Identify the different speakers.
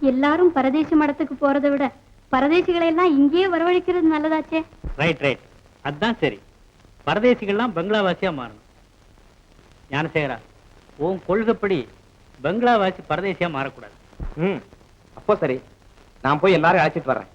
Speaker 1: எல்லாரும் பரதேசி மடத்துக்கு போறதை விட பரதேசிகளை எல்லாம் இங்கேயே வரவழைக்கிறது நல்லதாச்சே.
Speaker 2: ரைட் ரைட் அதான் சரி. பரதேசிகள்லாம் பங்களாவாசியா மாறணும். ஞானசேகரா உன் கொள்கைப்படி பங்களாவாசி பரதேசியா மாறக்கூடாது.
Speaker 3: ம் அப்போ சரி. நான் போய் எல்லாரும் அழைச்சிட்டு வர்றேன்.